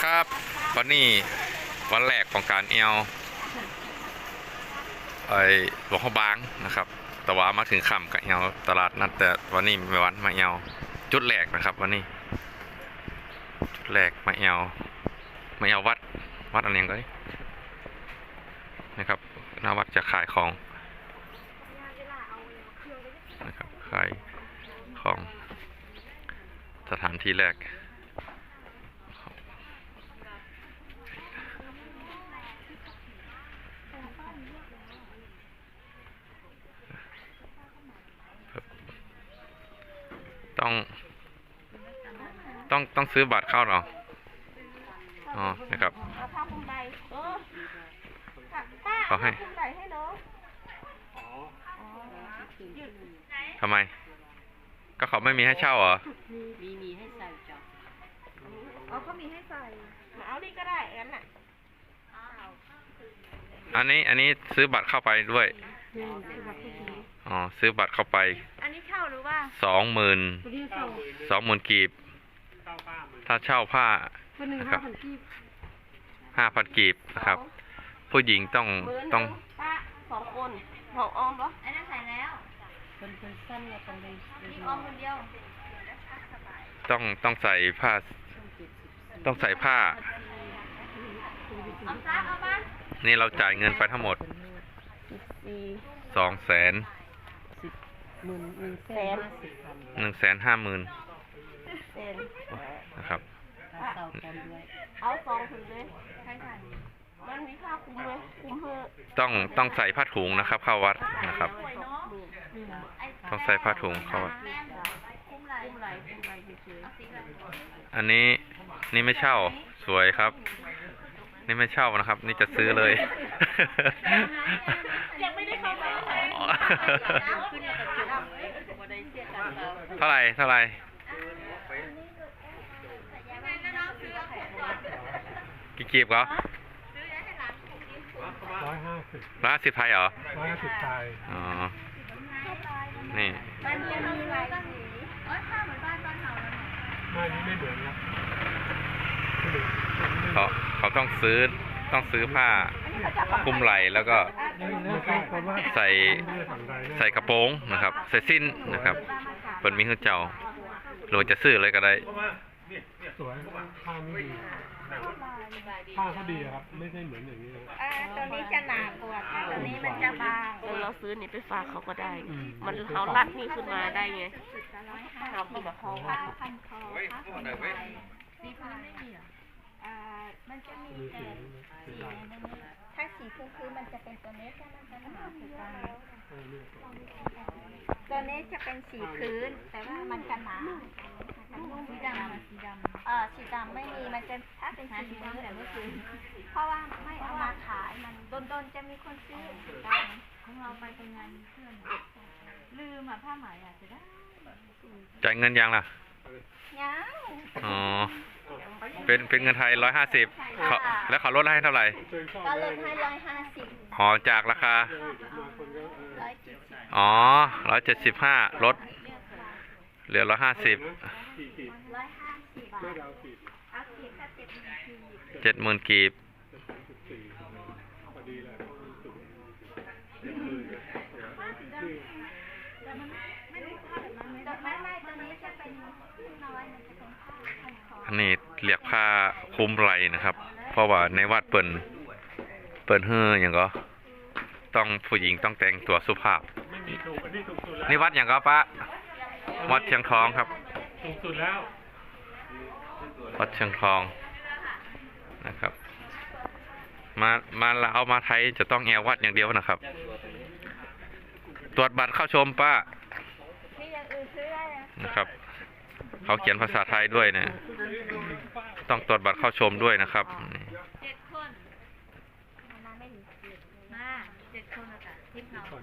ครับวันนี้วันแรกของการเอวไอหลวงพ่อบางนะครับ แต่ว่ามาถึงค่ำกับเอวตลาดนัดแต่วันนี้ไม่วันมาเอวจุดแรกนะครับ วันนี้ จุดแรกมาเอวมาเอววัดวัดอะไรยังไงนะครับหน้าวัดจะขายของนะครับขายของสถานที่แรก ต้อง ต้องต้องซื้อบัตรเข้าเหรอ อ๋อ นะครับเอาผ้าคลุมใบเออป้าเขาให้คลุมใบให้เนาะทำไม ก็เขาไม่มีให้เช่าเหรอ มีมีให้ใส่จ้ะเอาเขามีให้ใส่มาเอานี่ก็ได้งั้นน่ะอันนี้อันนี้ซื้อบัตรเข้าไปด้วย อ๋อ ซื้อบัตรเข้าไป อันนี้เช่าหรือว่าสองหมื่นตัวนี้เศร้าสองหมื่นกีบ ถ้าเช่าผ้าเป็นหนึ่งนะครัห้าบพันกีบห้าพันกีบนะครับ ผู้หญิงต้องหมื่นหต้องนึ่ป้าสองคนหองออมปะอันนั้นใส่แล้วเป็นเป็นสั้นแล้วเป็นเลยมีออมคนเดียวต้องต้องใส่ผ้า ต้องใส่ผ้าเอาซักเอาบ้านนี่เราจ่ายเงินไปทั้งหมดสิบสี่สองแสนสิบหมื่นหนึ่งแสนห้าสิบพันหนึ่งแสนห้าหมื่น เซ็นนะครับค่าเศร้ากันด้วยเอาสองถึงเลยใช่ค่ะมันมีผ้าคลุมเลยคลุมเพื่อต้องต้องใส่ผ้าถุงนะครับ เข้าวัดนะครับสวยเนาะต้องใส่ผ้าถุงเข้าวัดคลุมไหลคลุมไหลคลุมไหลเฉยอันนี้นี่ไม่เช่าสวยครับ นี่ไม่เช่านะครับ นี่จะซื้อเลยๆยังไม่ได้เข้าไปเลยอ๋อขึ้นมาแต่จุดบ่ได้เสียกันแล้วเท่าไหร่เท่าไหร่กี่กีบเหรอร้อยห้าสิบร้อยห้าสิบไทยเหรอร้อยห้าสิบไทยอ๋อ นี่มันจะมีหลายสีเอ้ยผ้าเหมือนบ้านบ้านเฮาแล้วเนี่ยไม่นี่ไม่เหมือนครับไม่เหมือนเขาเขาต้องซื้อต้องซื้อผ้าคลุมไหล่แล้วก็ไม่ใช่เพราะว่าใส่ไม่ได้ฝั่งใดนะใส่กระโปรงนะครับ ใส่สิ้นนะครับเปิดมีขึ้นเจ้าหรือว่าจะซื้อเลยก็ได้สวยผ้าไม่ดี ผ้าเขาดีอะครับ ไม่ใช่เหมือนอย่างนี้นะอ่าตัวนี้จะหนากว่าตัวนี้มันจะบางเราซื้อนี่ไปฝากเขาก็ได้ อืม มันเขารัดนี่ขึ้นมาได้ไงเราที่แบบเขาผ้าพันคอผ้าขนไหมสีพื้นไม่มีเหรออ่ามันจะมีมีแต่สีสีในนี้ถ้าสีพื้นพื้นมันจะเป็นตัวนี้แค่มันจะหนาสุดกันตัวนี้จะเป็นสีพื้น แต่ว่ามันจะหนาสีดำสีดำเออสีดำ ไม่มีมันจะถ้าเป็นสีพื้นแต่ไม่ซื้อเพราะว่าไม่เอามาขายมันโดนๆจะมีคนซื้อสีดำของเราไปเป็นงานเพื่อนลืมอะผ้าไหมอะจะได้จ่ายเงินยังล่ะยังอ๋อเป็นเป็นเงินไทยร้อยห้าสิบแล้วเขาลดให้เท่าไหร่ ก็ลดให้ร้อยห้าสิบอ๋อจากราคาร้อยเจ็ดสิบอ๋อร้อยเจ็ดสิบห้าลดเหลือร้อยห้าสิบกี่ขีดร้อยห้าสิบบาไม่ทดาวขีดเอาเก็บถ้าเจ็ดนาทีเจ็ดหมื่นกีบสิบสี่พอดีเลยสุดแต่มันไม่ได้ผ้าแบบนั้นแต่ไม่ไม่ตัวนี้จะเป็นขึ้นน้อยมันจะเป็นผ้าพันคออันนี้เรียกผ้าคลุมไหล่นะครับ เพราะว่าในวัดเปิ่นเปิ่นเฮืออย่างก็ ต้องผู้หญิงต้องแต่งตัวสุภาพ ไม่มีถูกอันนี้ถูกสุดแล้วนี่วัดอย่างก็ปะวัดเชียงทองครับ ถูกสุดแล้ว วัดเชียงทองนะครับ มามาลาวมาไทยจะต้องแอววัดอย่างเดียวนะครับ ตรวจบัตรเข้าชมป้ามีอย่างอื่นซื้อได้นะนะครับเขาเขียนภาษาไทยด้วยนะต้องตรวจบัตรเข้าชมด้วยนะครับนี่เจ็ดคนมาไม่ถึงเจ็ดมาเจ็ดคนอะค่ะทิพย์เราคน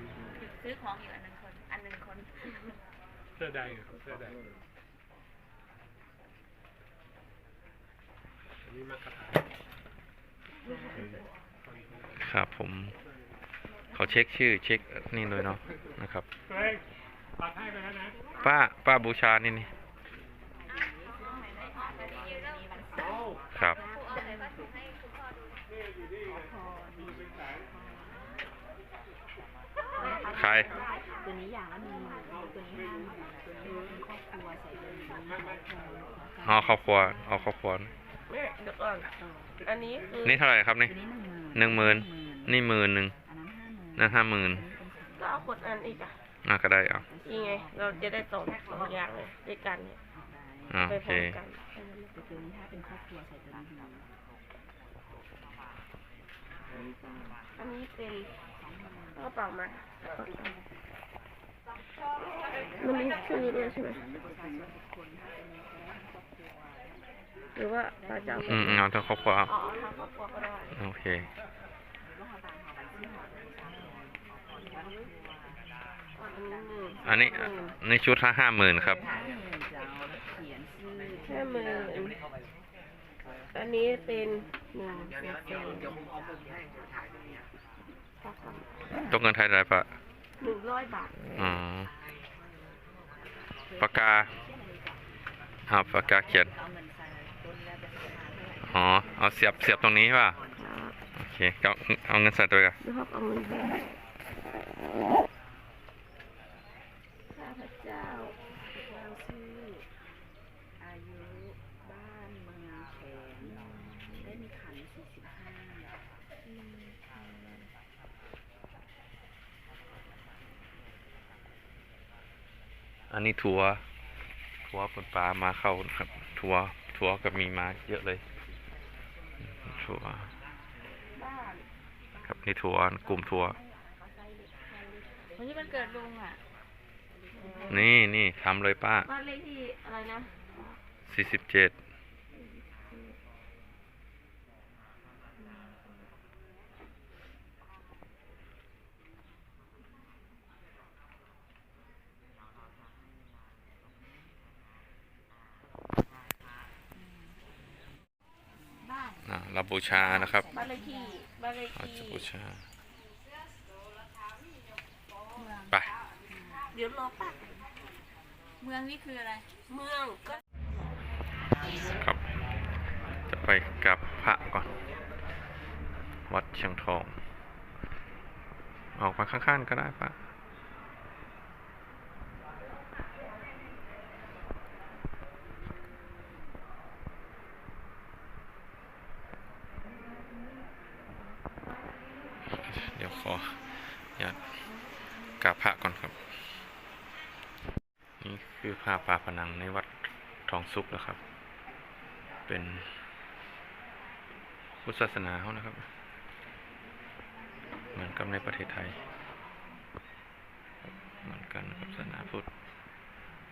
ซื้อของอยู่อันหนึ่งคน อันหนึ่งคน เสื้อแดงอะเสื้อแดง ครับผมเขาเช็คชื่อเช็คนี่เลยเนาะนะครับป้าป้าบูชานี่นี่ครับใครตัวนี้อย่างละหนึ่งตัวนี้ห้าตัวนี้ครอบครัวใส่ตัวนี้อบครัวอ๋อครอบครัวอ๋อครอบครัว เดี๋ยวก่อนอันนี้คือนี่เท่าไหร่ครับนี่ตัวนี้หหนึ่นึ่งงหหมื่มื่นนนี่หมื่นหนึ่งอันนั้นห้าหมื่นนั่นห้าหมื่นก็เอาคนอันอีกอะอะก็ได้เอานี่ไง เราจะได้สองสองอย่างเลยด้วยกันเนี่ยอะไปโอพเคร้อมกันตัวนี้ถ้าเป็นครอบครัวใส่ตัวนี้อันนี้เป็นกระเป๋ามามันมีชื่อด้วยใช่ไหม หรือว่าเราจะเอาอืมเอาทั้งครอบครัวเอาอ๋อทางครอบครัวก็ได้โอเคอันนี้อันนี้ในชุดละห้าหมื่นครับห้าหมื่นจะเอาเขียนชื่อแค่หมื่นอันนี้เป็นหนึ่งเศษเศษตกเงินไทยได้ปะหนึ่งร้อยบาทอ๋อปากกาเอาปากกาเขียน เอาเงินใส่ อ๋อ เอาเสียบเสียบตรงนี้ป่ะ โอเคก็เอาเงินใส่ตัวกันนะครับเอาเงินข้าพเจ้าเราชื่ออายุบ้านเมืองแขนเล่นขันสี่สิบห้าอันนี้ทัวร์ทัวร์ปนปลามาเข้านะครับ ทัวร์ทัวร์ก็มีมาเยอะเลย ทัวร์บ้านครับนี่ทัวร์กลุ่มทัวร์วันนี้มันเกิดลุงอะ นี่นี่ทำเลยป้าบ้านเลขที่อะไรนะสี่สิบเจ็ด บ้าน อ่าเราบูชานะครับบ้านเลขที่บ้านเลขเราที่จะบูชาเมืองไปเดี๋ยวรอป้าเมืองนี่คืออะไร เมืองก็ครับ จะไปกราบพระก่อน วัดเชียงทอง ออกมาข้างๆก็ได้ปะเดี๋ยวขออยากกราบพระก่อนครับ นี่คือผ้าปาผนังในวัดทองสุกนะครับ เป็นพุทธศาสนาเขานะครับ เหมือนกับในประเทศไทย เหมือนกันนะครับศาสนาพุทธ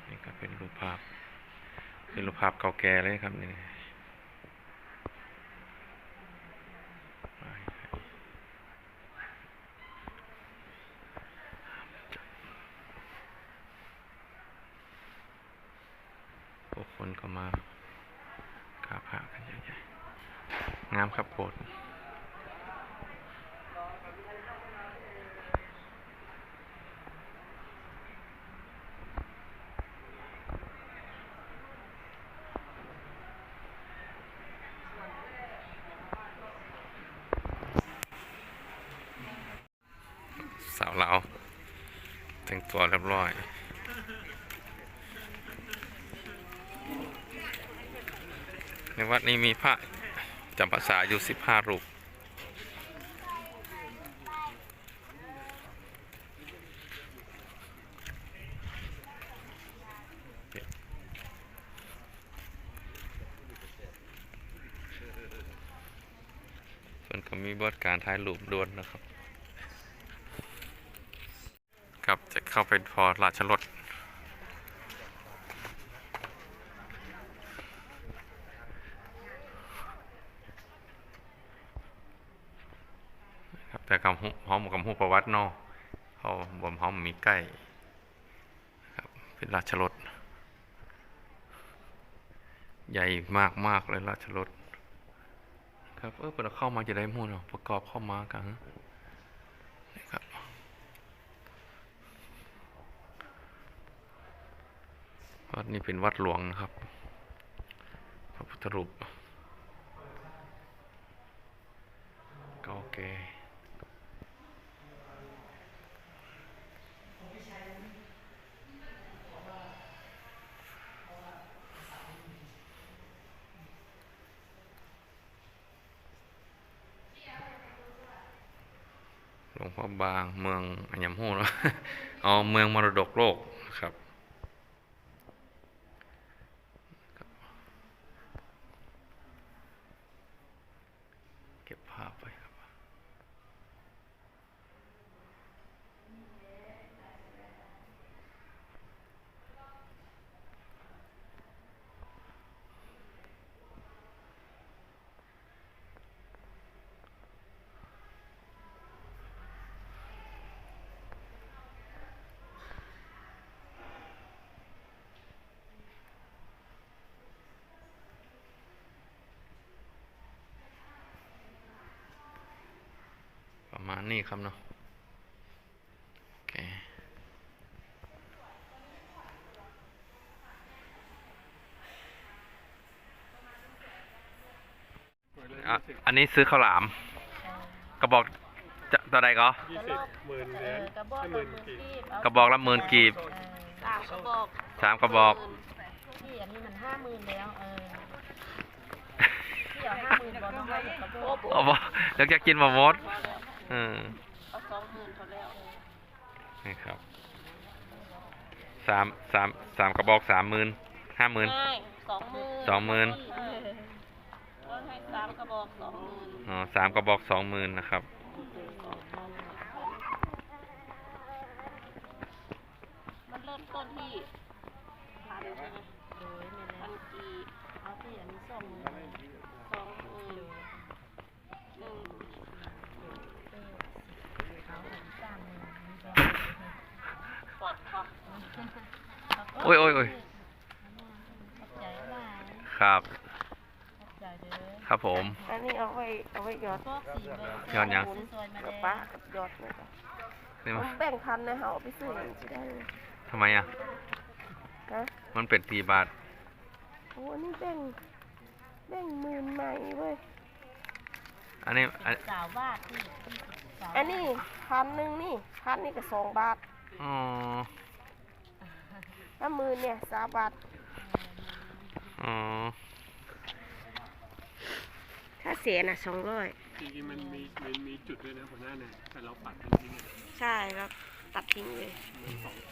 นี่ก็เป็นรูปภาพเป็นรูปภาพเก่าแก่เลยครับนี่ผู้คน ก็มากราบพระกันเยอะแยะงามครับโบสถ์สาวเราแต่งตัวเรียบร้อย ในวัดนี้มีพระจำพรรษาอยู่สิบห้ารูปส่วนก็มีบทการถ่ายรูปด่วนนะครับ ครับจะเข้าไปพอราชรถ ครับ แต่คำฮูห้องคำฮูประวัติเนอกเขาบ่มห้องมีใกล้ครับเป็นราชรถใหญ่มากมากเลยราชรถครับเออเปิดเข้ามาจะได้หมูเนประกอบเข้ามากันนี่ครับวัดนี้เป็นวัดหลวงนะครับพระพุทธรูปเก่าแก่ พ่อบางเมืองอันยำหูเนาะอ๋อเมืองมรดกโลกครับ เก็บภาพไว้ครับ ประมาณ นี้ครับเนาะโอเคอะอันนี้ซื้อข้าวหลาม กระบอกจะตัวใดก็ยี่สิบหมื่นเหรียญกระบอกให้หหมื่มื่นนกีบกีบกระบอกละหมื่นกีบสามกระบอกสามกระบอกที่อันนี้มันห้าหมื่นแล้วเออที่เอาห้าหมื่นบอลต้องให้กระบอกเอาบ่เดี๋ยวจะกินบะมด อืมเอาสองหมื่นพอแล้วนี่ครับสามสามสามกระบอกสามหมื่นห้าหมื่นไม่สองหมื่นสองหมื่นเออก็ให้สามกระบอกสองหมื่นอ๋อสามกระบอกสองหมื่นนะครับมันเริ่มต้นที่พันใช่ไหมพันกีบเอาที่อันนี้สองหมื่นสองหมื่นหนึ่ง ปลอดครับ โอ้ยโอ้ยโอ้ยใจหลายครับใจเด้อครับผม อันนี้เอาไว้เอาไว้หยอดพวกสีเบอร์หยอดยังซอยมากับแดป้างกับยอดนะคะนี่ผมันมแบ่งพันนะเขาเอาไปซื้ออย่างที่ได้เลยทำไมอะฮะมันเป็นสี่บาท โอ้อันนี้แบ่งแบ่งหมื่นใหม่เว้ย อันนี้อันสาวบาทที่ที่สาวอันนี้พันหนึ่งนี่พันนี่ก็สองบาท อ๋อ ถ้าหมื่นเนี่ยสามบาทอ๋อถ้าเสียน่ะสองร้อยจริงๆมันมีมันมีจุดด้วยนะหัวหน้าเนี่ยแต่เราปัดทิ้งๆเนี่ยใช่ครับตัดทิ้งเลย มันสองกว่า